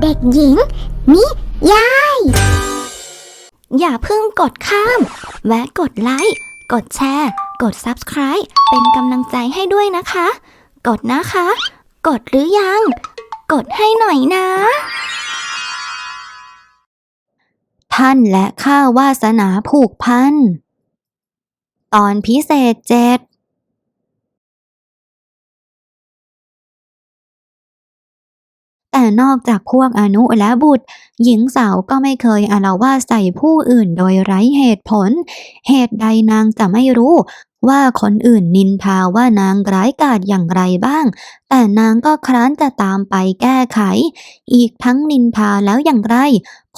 เด็กหญิง นิยาย อย่าเพิ่งกดข้าม แวะกดไลค์ กดแชร์ กด Subscribe เป็นกำลังใจให้ด้วยนะคะ กดนะคะ กดหรือยัง กดให้หน่อยนะ ท่านและข้าวาสนาผูกพัน ตอนพิเศษเจ็ด แต่นอกจากพวกอนุและบุตร หญิงสาวก็ไม่เคยอาละวาดใส่ผู้อื่นโดยไร้เหตุผล เหตุใดนางจะไม่รู้ว่าคนอื่นนินทาว่านางร้ายกาจอย่างไรบ้าง แต่นางก็คร้านจะตามไปแก้ไข อีกทั้งนินทาแล้วอย่างไร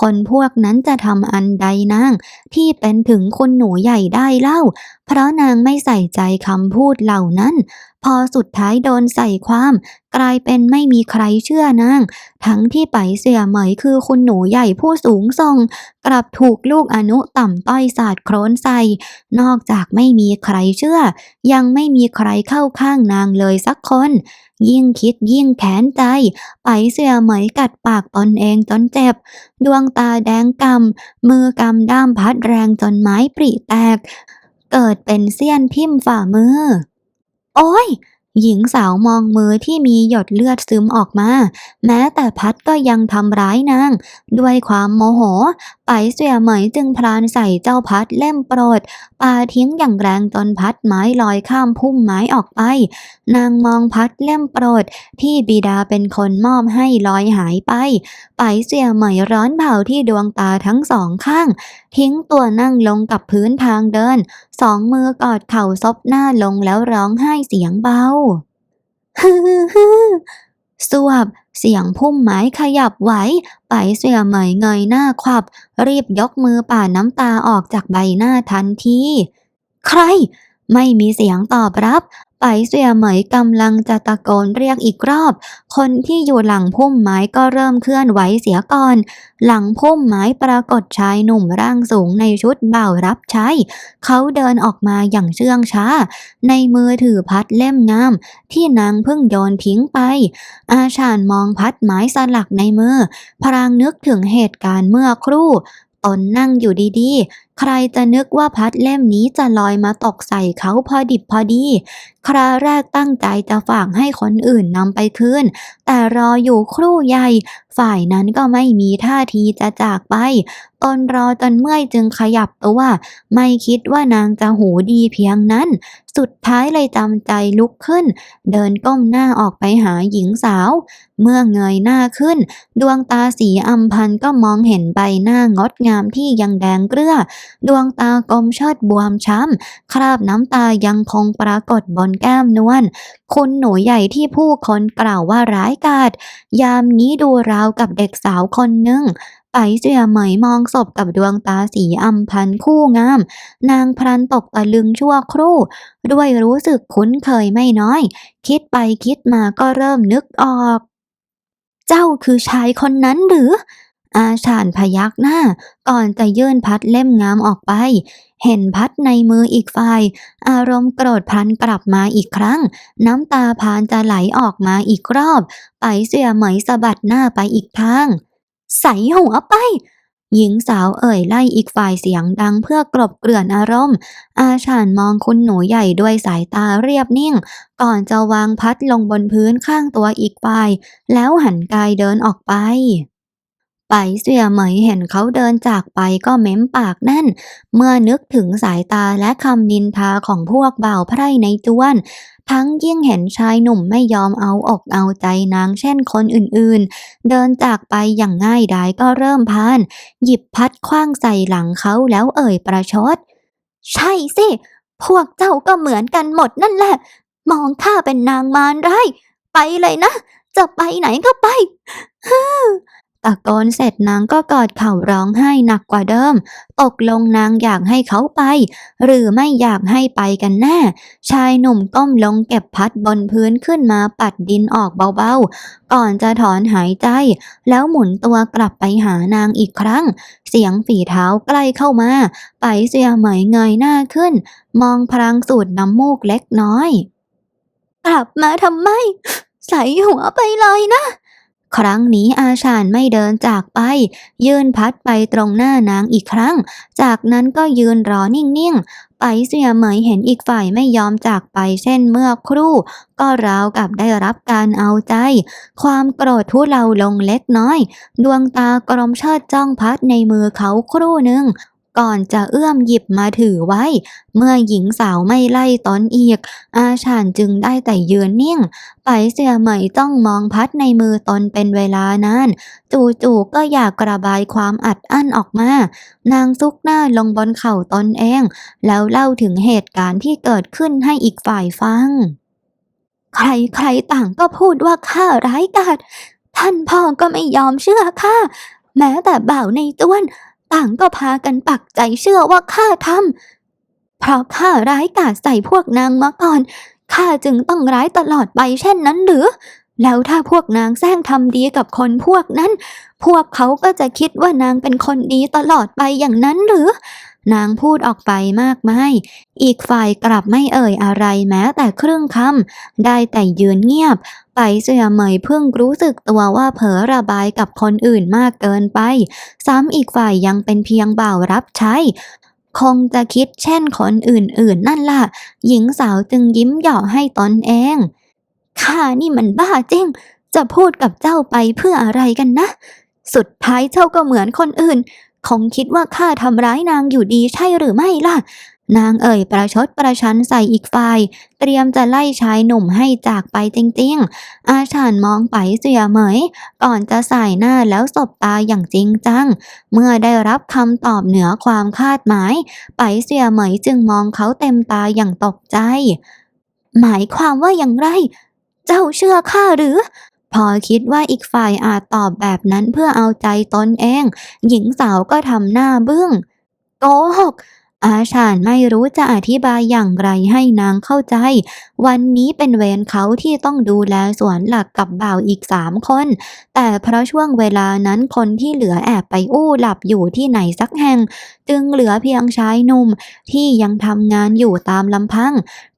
คนพวกนั้นจะทำอันใดนาง ที่เป็นถึงคุณหนูใหญ่ได้เล่า เพราะนางไม่ใส่ใจคำพูดเหล่านั้น พอสุดท้ายโดนใส่ความ กลายเป็นไม่มีใครเชื่อนาง ทั้งที่ไปเสียเหมยคือคุณหนูใหญ่ผู้สูงส่ง กลับถูกลูกอนุต่ำต้อยสาดโครนใส่นอกจากไม่มีใครเชื่อ ยังไม่มีใครเข้าข้างนางเลยสักคน ยิ่งคิดยิ่งแขนใจ ไปเสียเหมยกัดปากตนเองจนเจ็บ ดวงตาแดงกำ มือกำด้ามพัดแรงจนไม้ปริแตก เกิดเป็นเสี้ยนทิ่มฝ่ามือ โอ้ย หญิงสาวมองมือที่มีหยดเลือดซึมออกมา แม้แต่พัดก็ยังทำร้ายนาง ด้วยความโมโห ไปเสียเหมยจึงพลานใส่เจ้าพัดเล่มโปรดปาทิ้งอย่างแรงจนพัดไม้ลอยข้ามพุ่มไม้ออกไป นางมองพัดเล่มโปรดที่บิดาเป็นคนมอบให้ลอยหายไป ไปเสียเหมยร้อนเผาที่ดวงตาทั้งสองข้างทิ้งตัวนั่งลงกับพื้นทางเดิน สองมือกอดเข่าซบหน้าลงแล้วร้องไห้เสียงเบาฮือฮือสวบ เสียงพุ่มไม้ขยับไหว ไปเสียเหมยเงยหน้าขวับ รีบยกมือป่าดน้ำตาออกจากใบหน้าทันที ใคร ไม่มีเสียงตอบรับ ไปเสียเหมยกำลังจะตะโกนเรียกอีกรอบ คนที่อยู่หลังพุ่มไม้ก็เริ่มเคลื่อนไหวเสียก่อน หลังพุ่มไม้ปรากฏชายหนุ่มร่างสูงในชุดบ่าวรับใช้ เขาเดินออกมาอย่างเชื่องช้า ในมือถือพัดเล่มงาม ที่นางเพิ่งโยนทิ้งไป อาชาญมองพัดไม้สลักในมือ พรางนึกถึงเหตุการณ์เมื่อครู่ ตนนั่งอยู่ดีๆ ใครจะนึกว่าพัดเล่มนี้จะลอยมาตกใส่เขาพอดิบพอดี คราแรกตั้งใจจะฝากให้คนอื่นนำไปคืน แต่รออยู่ครู่ใหญ่ ฝ่ายนั้นก็ไม่มีท่าทีจะจากไป ตนรอจนเมื่อยจึงขยับตัว ไม่คิดว่านางจะหูดีเพียงนั้น สุดท้ายเลยจำใจลุกขึ้น เดินก้มหน้าออกไปหาหญิงสาว เมื่อเงยหน้าขึ้น ดวงตาสีอำพันก็มองเห็นใบหน้างดงามที่ยังแดงเกลือดวงตากลมเชิดบวมช้ำ คราบน้ำตายังคงปรากฏบนแก้มนวล คุณหนูใหญ่ที่ผู้คนกล่าวว่าร้ายกาจยามนี้ดูราวกับเด็กสาวคนหนึ่งไปเสียเหมยมองศพกับดวงตาสีอำพันคู่งาม นางพลันตกตะลึงชั่วครู่ ด้วยรู้สึกคุ้นเคยไม่น้อย คิดไปคิดมาก็เริ่มนึกออก เจ้าคือชายคนนั้นหรือ อาชาญพยักหน้า ก่อนจะยื่นพัดเล่มงามออกไป เห็นพัดในมืออีกฝ่าย อารมณ์โกรธพลันกลับมาอีกครั้ง น้ำตาพานจะไหลออกมาอีกรอบ ไปเสียเหมยสะบัดหน้าไปอีกทาง ใส่หัวไปหญิงสาวเอ่ยไล่อีกฝ่ายเสียงดังเพื่อกลบเกลื่อนอารมณ์ อาชาญมองคุณหนูใหญ่ด้วยสายตาเรียบนิ่ง ก่อนจะวางพัดลงบนพื้นข้างตัวอีกฝ่าย แล้วหันกายเดินออกไป ไปเสี่ยเหมยเห็นเขาเดินจากไปก็เม้มปากแน่น เมื่อนึกถึงสายตาและคำนินทาของพวกบ่าวไพร่ในจวน ทั้งยิ่งเห็นชายหนุ่มไม่ยอมเอาอกเอาใจนางเช่นคนอื่นๆ เดินจากไปอย่างง่ายดายก็เริ่มพาน หยิบพัดคว้างใส่หลังเขาแล้วเอ่ยประชด ใช่สิ พวกเจ้าก็เหมือนกันหมดนั่นแหละ มองข้าเป็นนางมารร้ายไปเลยนะ จะไปไหนก็ไปะโกนเสร็จนางก็กอดเข่าร้องไห้หนักกว่าเดิม ตกลงนางอยากให้เขาไป หรือไม่อยากให้ไปกันแน่ ชายหนุ่มก้มลงเก็บพัดบนพื้นขึ้นมาปัดดินออกเบาๆ ก่อนจะถอนหายใจ แล้วหมุนตัวกลับไปหานางอีกครั้ง เสียงฝีเท้าใกล้เข้ามา ไปเสียเหมยเงยหน้าขึ้น มองพลางสูดน้ำมูกเล็กน้อย กลับมาทำไม ใส่หัวไปเลยนะ ครั้งนี้อาชานไม่เดินจากไป ยืนพัดไปตรงหน้านางอีกครั้ง จากนั้นก็ยืนรอนิ่งๆ ไปเสียเหมยเห็นอีกฝ่ายไม่ยอมจากไปเช่นเมื่อครู่ ก็ราวกับได้รับการเอาใจ ความโกรธทุเลาลงเล็กน้อย ดวงตากรมเชิดจ้องพัดในมือเขาครู่หนึ่ง ก่อนจะเอื้อมหยิบมาถือไว้ เมื่อหญิงสาวไม่ไล่ตอนอีก อาชานจึงได้แต่ยืนนิ่ง ไปเสียเหมยต้องมองพัดในมือตนเป็นเวลานาน จู่ๆก็อยากระบายความอัดอั้นออกมา นางซุกหน้าลงบนเข่าตนเอง แล้วเล่าถึงเหตุการณ์ที่เกิดขึ้นให้อีกฝ่ายฟัง ใครๆต่างก็พูดว่าข้าร้ายกาจท่านพ่อก็ไม่ยอมเชื่อข้าแม้แต่บ่าวในต้วน ต่างก็พากันปักใจเชื่อว่าข้าทำเพราะข้าร้ายกาจใส่พวกนางมาก่อนข้าจึงต้องร้ายตลอดไปเช่นนั้นหรือ แล้วถ้าพวกนางแซงทำดีกับคนพวกนั้น พวกเขาก็จะคิดว่านางเป็นคนดีตลอดไปอย่างนั้นหรือ นางพูดออกไปมากมาย อีกฝ่ายกลับไม่เอ่ยอะไรแม้แต่ครึ่งคำ ได้แต่ยืนเงียบ ไปเสียเหมยเพิ่งรู้สึกตัวว่าเผลอระบายกับคนอื่นมากเกินไป ซ้ำอีกฝ่ายยังเป็นเพียงบ่าวรับใช้คงจะคิดเช่นคนอื่นๆ นั่นล่ะ หญิงสาวจึงยิ้มหยอกให้ตนเอง ข้านี่มันบ้าจริง จะพูดกับเจ้าไปเพื่ออะไรกันนะ สุดท้ายเจ้าก็เหมือนคนอื่น คงคิดว่าข้าทำร้ายนางอยู่ดีใช่หรือไม่ล่ะ นางเอ่ยประชดประชันใส่อีกฝ่าย เตรียมจะไล่ชายหนุ่มให้จากไปจริงๆ อาชานมองไปเสียเหมย ก่อนจะสายหน้าแล้วสบตาอย่างจริงจัง เมื่อได้รับคำตอบเหนือความคาดหมาย ไปเสียเหมยจึงมองเขาเต็มตาอย่างตกใจ หมายความว่าอย่างไร เจ้าเชื่อข้าหรือ พอคิดว่าอีกฝ่ายอาจตอบแบบนั้นเพื่อเอาใจตนเอง หญิงสาวก็ทำหน้าบึ้งโกหกอาชานไม่รู้จะอธิบายอย่างไรให้นางเข้าใจ วันนี้เป็นเวรเขาที่ต้องดูแลสวนหลักกับบ่าวอีกสามคน แต่เพราะช่วงเวลานั้นคนที่เหลือแอบไปอู้หลับอยู่ที่ไหนสักแห่ง จึงเหลือเพียงชายหนุ่มที่ยังทำงานอยู่ตามลำพัง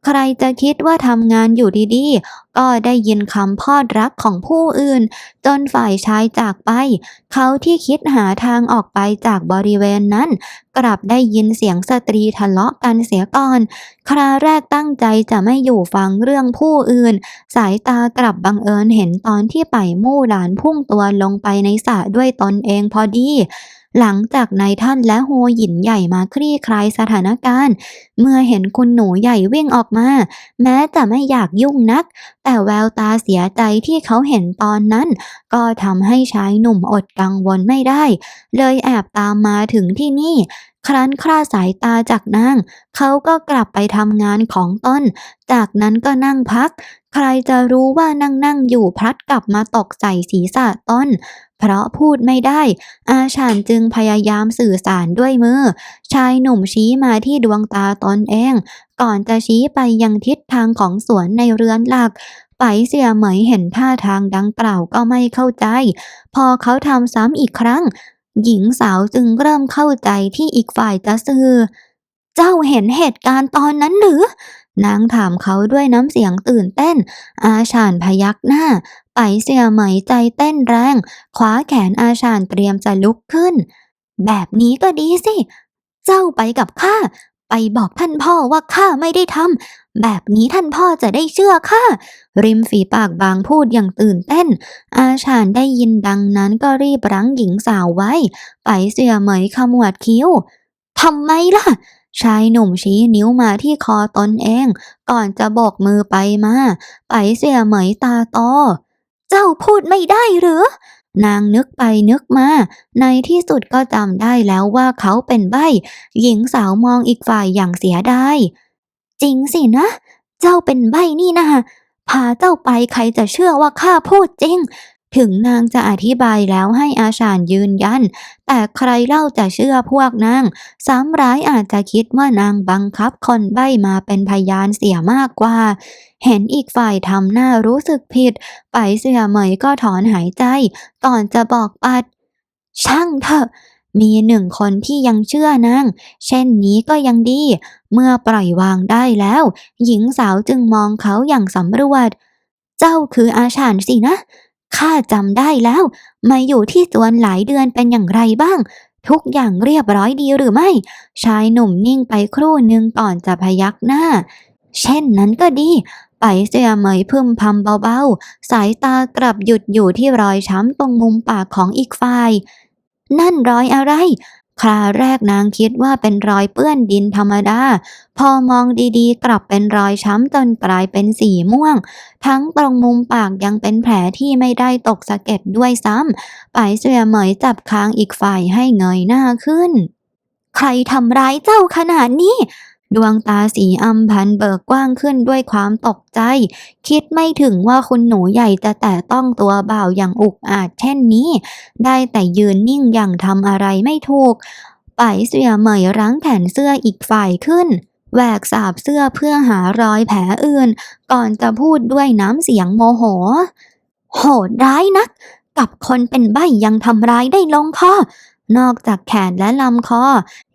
ใครจะคิดว่าทำงานอยู่ดีๆ ก็ได้ยินคำพอดรักของผู้อื่น จนฝ่ายชายจากไป เขาที่คิดหาทางออกไปจากบริเวณนั้น กลับได้ยินเสียงสตรีทะเลาะกันเสียก่อน คราแรกตั้งใจจะไม่อยู่ฟังเรื่องผู้อื่น สายตากลับบังเอิญเห็นตอนที่ไปมู่หลานพุ่งตัวลงไปในสระด้วยตนเองพอดี หลังจากนายท่านและโฮหยินใหญ่มาคลี่คลายสถานการณ์ เมื่อเห็นคุณหนูใหญ่วิ่งออกมา แม้จะไม่อยากยุ่งนัก แต่แววตาเสียใจที่เขาเห็นตอนนั้น ก็ทำให้ชายหนุ่มอดกังวลไม่ได้ เลยแอบตามมาถึงที่นี่ ครั้นคลาสายตาจากนาง เขาก็กลับไปทำงานของตนจากนั้นก็นั่งพัก ใครจะรู้ว่านั่งนั่งอยู่พลัดกลับมาตกใส่ศีรษะต้น เพราะพูดไม่ได้ อาชานจึงพยายามสื่อสารด้วยมือ ชายหนุ่มชี้มาที่ดวงตาตนเอง ก่อนจะชี้ไปยังทิศทางของสวนในเรือนหลักไปเสียเหมยเห็นท่าทางดังกล่าวก็ไม่เข้าใจ พอเขาทำซ้ำอีกครั้ง หญิงสาวจึงเริ่มเข้าใจที่อีกฝ่ายจะสื่อ เจ้าเห็นเหตุการณ์ตอนนั้นหรือ นางถามเขาด้วยน้ำเสียงตื่นเต้น อาชานพยักหน้า ไปเสียเหมยใจเต้นแรง คว้าแขนอาชานเตรียมจะลุกขึ้น แบบนี้ก็ดีสิ เจ้าไปกับข้า ไปบอกท่านพ่อว่าข้าไม่ได้ทำ แบบนี้ท่านพ่อจะได้เชื่อข้า ริมฝีปากบางพูดอย่างตื่นเต้น อาชานได้ยินดังนั้นก็รีบรั้งหญิงสาวไว้ ไปเสียเหมยขมวดคิ้วทำไมล่ะ ชายหนุ่มชี้นิ้วมาที่คอตนเอง ก่อนจะโบกมือไปมา ไปเสียเหมยตาโตเจ้าพูดไม่ได้หรือนางนึกไปนึกมา ในที่สุดก็จำได้แล้วว่าเขาเป็นใบ หญิงสาวมองอีกฝ่ายอย่างเสียดาย จริงสินะ เจ้าเป็นใบนี่นะพาเจ้าไปใครจะเชื่อว่าข้าพูดจริง ถึงนางจะอธิบายแล้วให้อาชานยืนยัน แต่ใครเล่าจะเชื่อพวกนางซ้ำร้ายอาจจะคิดว่านางบังคับคนใบ้มาเป็นพยานเสียมากกว่า เห็นอีกฝ่ายทำหน้ารู้สึกผิด ไปเสียเหมยก็ถอนหายใจก่อนจะบอกปัด ช่างเถอะ มีหนึ่งคนที่ยังเชื่อนาง เช่นนี้ก็ยังดี เมื่อปล่อยวางได้แล้ว หญิงสาวจึงมองเขาอย่างสำรวจ เจ้าคืออาชานสินะ ข้าจำได้แล้ว มาอยู่ที่สวนหลายเดือนเป็นอย่างไรบ้าง ทุกอย่างเรียบร้อยดีหรือไม่ ชายหนุ่มนิ่งไปครู่หนึ่งก่อนจะพยักหน้า เช่นนั้นก็ดี ไปเสียเหมยพึมพำเบาๆ สายตากลับหยุดอยู่ที่รอยช้ำตรงมุมปากของอีกฝ่าย นั่นรอยอะไร คราแรกนางคิดว่าเป็นรอยเปื้อนดินธรรมดา พอมองดีๆ กลับเป็นรอยช้ำจนกลายเป็นสีม่วง ทั้งตรงมุมปากยังเป็นแผลที่ไม่ได้ตกสะเก็ดด้วยซ้ำไปเสียเหมยจับค้างอีกฝ่ายให้เงยหน้าขึ้น ใครทำร้ายเจ้าขนาดนี้ ดวงตาสีอำพันเบิกกว้างขึ้นด้วยความตกใจ คิดไม่ถึงว่าคุณหนูใหญ่จะแตะต้องตัวบ่าวอย่างอุกอาจเช่นนี้ ได้แต่ยืนนิ่งอย่างทำอะไรไม่ถูกไปเสียเหมยรั้งแขนเสื้ออีกฝ่ายขึ้นแหวกสาบเสื้อเพื่อหารอยแผลอื่น ก่อนจะพูดด้วยน้ำเสียงโมโห โหดร้ายนัก กับคนเป็นใบยังทำร้ายได้ลงคอ นอกจากแขนและลำคอ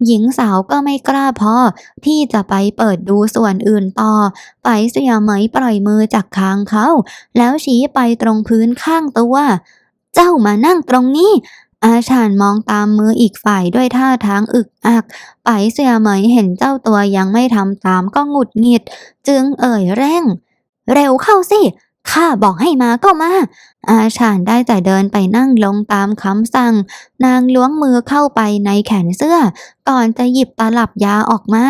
หญิงสาวก็ไม่กล้าพอ ที่จะไปเปิดดูส่วนอื่นต่อ ไปเสียเหมยปล่อยมือจากคางเขา แล้วชี้ไปตรงพื้นข้างตัว เจ้ามานั่งตรงนี้อาชานมองตามมืออีกฝ่ายด้วยท่าทางอึกอัก ไปเสียเหมยเห็นเจ้าตัวยังไม่ทำตามก็หงุดหงิด จึงเอ่ยเร่ง เร็วเข้าสิ ข้าบอกให้มาก็มา อาชานได้แต่เดินไปนั่งลงตามคำสั่ง นางล้วงมือเข้าไปในแขนเสื้อ ก่อนจะหยิบตลับยาออกมา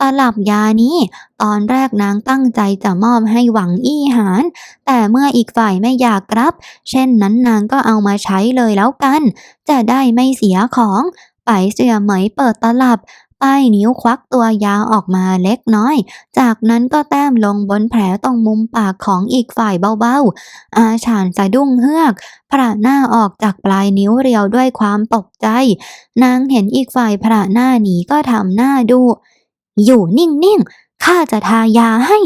ตลับยานี้ ตอนแรกนางตั้งใจจะมอบให้หวังอี้หาน แต่เมื่ออีกฝ่ายไม่อยากรับ เช่นนั้นนางก็เอามาใช้เลยแล้วกัน จะได้ไม่เสียของ ไปเสียเหมยเปิดตลับ ป้ายนิ้วควักตัวยาออกมาเล็กน้อย จากนั้นก็แต้มลงบนแผลตรงมุมปากของอีกฝ่ายเบาๆ อาชานสะดุ้งเฮือกพระหน้าออกจากปลายนิ้วเรียวด้วยความตกใจ นางเห็นอีกฝ่ายพระหน้าหนีก็ทำหน้าดุอยู่นิ่งๆ ข้าจะทายาให้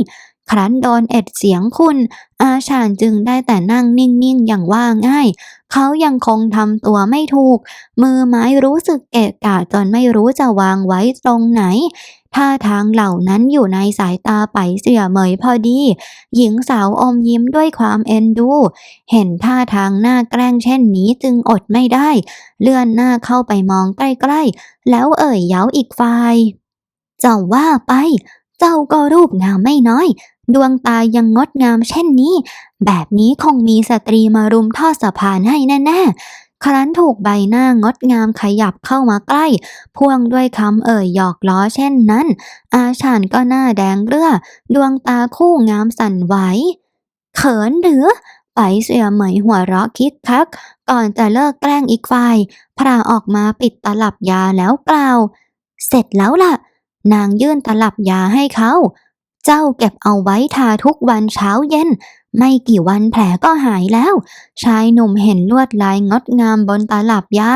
ครั้นโดนเอ็ดเสียงคุณ อาชานจึงได้แต่นั่งนิ่งๆ อย่างว่าง่าย เขายังคงทำตัวไม่ถูก มือไม้รู้สึกเกะกะจนไม่รู้จะวางไว้ตรงไหนท่าทางเหล่านั้นอยู่ในสายตาไปเสียเหมยพอดี หญิงสาวอมยิ้มด้วยความเอ็นดู เห็นท่าทางหน้าแกล้งเช่นนี้จึงอดไม่ได้ เลื่อนหน้าเข้าไปมองใกล้ๆ แล้วเอ่ยเย้าอีกฝ่าย เจ้าว่าไป เจ้าก็รูปงามไม่น้อย ดวงตายังงดงามเช่นนี้ แบบนี้คงมีสตรีมารุมทอดสะพานให้แน่ๆ ครั้นถูกใบหน้างดงามขยับเข้ามาใกล้ พ่วงด้วยคำเอ่ยหยอกล้อเช่นนั้น อาชานก็หน้าแดงเรือดวงตาคู่งามสั่นไหว เขินหรือไปเสียเหมยหัวเราะคิกคัก ก่อนจะเลิกแกล้งอีกฝ่ายพราออกมาปิดตลับยาแล้วกล่าว เสร็จแล้วล่ะ นางยื่นตลับยาให้เขา เจ้าเก็บเอาไว้ทาทุกวันเช้าเย็น ไม่กี่วันแผลก็หายแล้ว ชายหนุ่มเห็นลวดลายงดงามบนตลับยา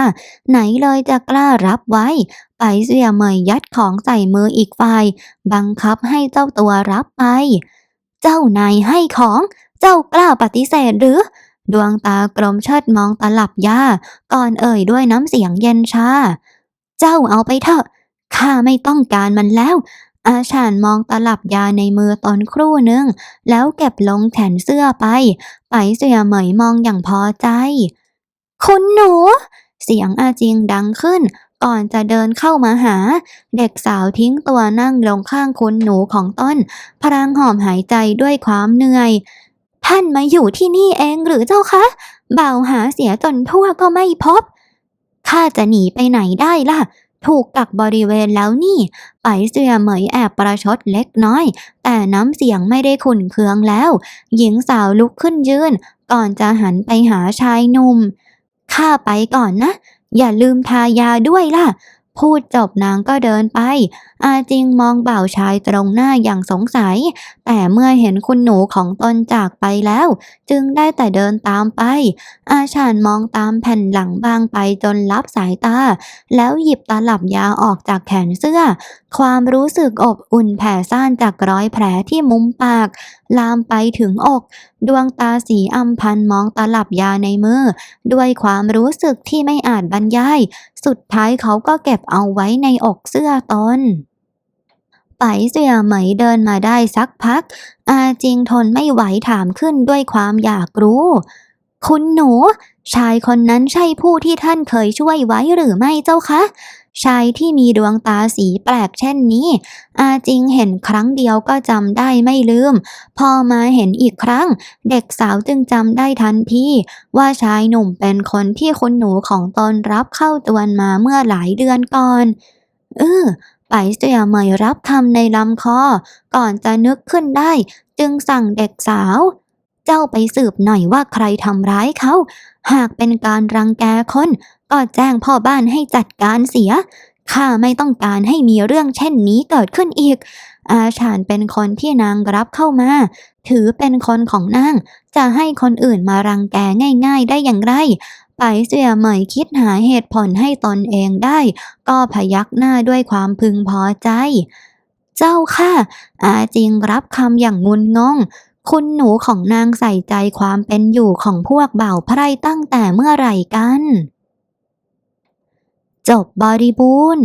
ไหนเลยจะกล้ารับไว้ ไปเสียเมยยัดของใส่มืออีกฝ่าย บังคับให้เจ้าตัวรับไป เจ้านายให้ของ เจ้ากล้าปฏิเสธหรือ ดวงตากลมเชิดมองตลับยา ก่อนเอ่ยด้วยน้ำเสียงเย็นชา เจ้าเอาไปเถอะข้าไม่ต้องการมันแล้ว อาชานมองตลับยาในมือตอนครู่หนึ่ง แล้วเก็บลงแขนเสื้อไป ไปเสียเหมยมองอย่างพอใจ คุณหนู เสียงอาจิงดังขึ้น ก่อนจะเดินเข้ามาหา เด็กสาวทิ้งตัวนั่งลงข้างคุณหนูของต้นพรางหอมหายใจด้วยความเหนื่อย ท่านมาอยู่ที่นี่เองหรือเจ้าคะ บ่าวหาเสียจนทั่วก็ไม่พบ ข้าจะหนีไปไหนได้ล่ะ ถูกกักบริเวณแล้วนี่ ไปเสียเหมยแอบประชดเล็กน้อย แต่น้ำเสียงไม่ได้ขุนเคืองแล้ว หญิงสาวลุกขึ้นยืน ก่อนจะหันไปหาชายหนุ่ม ข้าไปก่อนนะ อย่าลืมทายาด้วยล่ะ พูดจบนางก็เดินไป อาจิงมองบ่าวชายตรงหน้าอย่างสงสัย แต่เมื่อเห็นคุณหนูของตนจากไปแล้ว จึงได้แต่เดินตามไป อาชานมองตามแผ่นหลังบางไปจนลับสายตา แล้วหยิบตลับยาออกจากแขนเสื้อ ความรู้สึกอบอุ่นแผ่ซ่านจากรอยแผลที่มุมปาก ลามไปถึงอก ดวงตาสีอำพันมองตลับยาในมือ ด้วยความรู้สึกที่ไม่อาจบรรยาย สุดท้ายเขาก็เก็บเอาไว้ในอกเสื้อตน ไปเสี่ยเหมยเดินมาได้สักพัก อาจิงทนไม่ไหวถามขึ้นด้วยความอยากรู้ คุณหนู ชายคนนั้นใช่ผู้ที่ท่านเคยช่วยไว้หรือไม่เจ้าคะ ชายที่มีดวงตาสีแปลกเช่นนี้ อาจิงเห็นครั้งเดียวก็จำได้ไม่ลืม พอมาเห็นอีกครั้ง เด็กสาวจึงจำได้ทันทีว่าชายหนุ่มเป็นคนที่คุณหนูของตนรับเข้าตวนมาเมื่อหลายเดือนก่อน เออ ไปเสียใหม่รับคำในลำคอ ก่อนจะนึกขึ้นได้ จึงสั่งเด็กสาว เจ้าไปสืบหน่อยว่าใครทำร้ายเขา หากเป็นการรังแกคน ก็แจ้งพ่อบ้านให้จัดการเสีย ข้าไม่ต้องการให้มีเรื่องเช่นนี้เกิดขึ้นอีก อาชานเป็นคนที่นางรับเข้ามา ถือเป็นคนของนาง จะให้คนอื่นมารังแกง่าย ๆ ได้อย่างไร ไปเสียเหมยคิดหาเหตุผลให้ตนเองได้ ก็พยักหน้าด้วยความพึงพอใจ เจ้าค่ะ อาจิงรับคำอย่างงุนงงคุณหนูของนางใส่ใจความเป็นอยู่ของพวกเบ่าวไพร่ตั้งแต่เมื่อไหร่กัน จบบริบูรณ์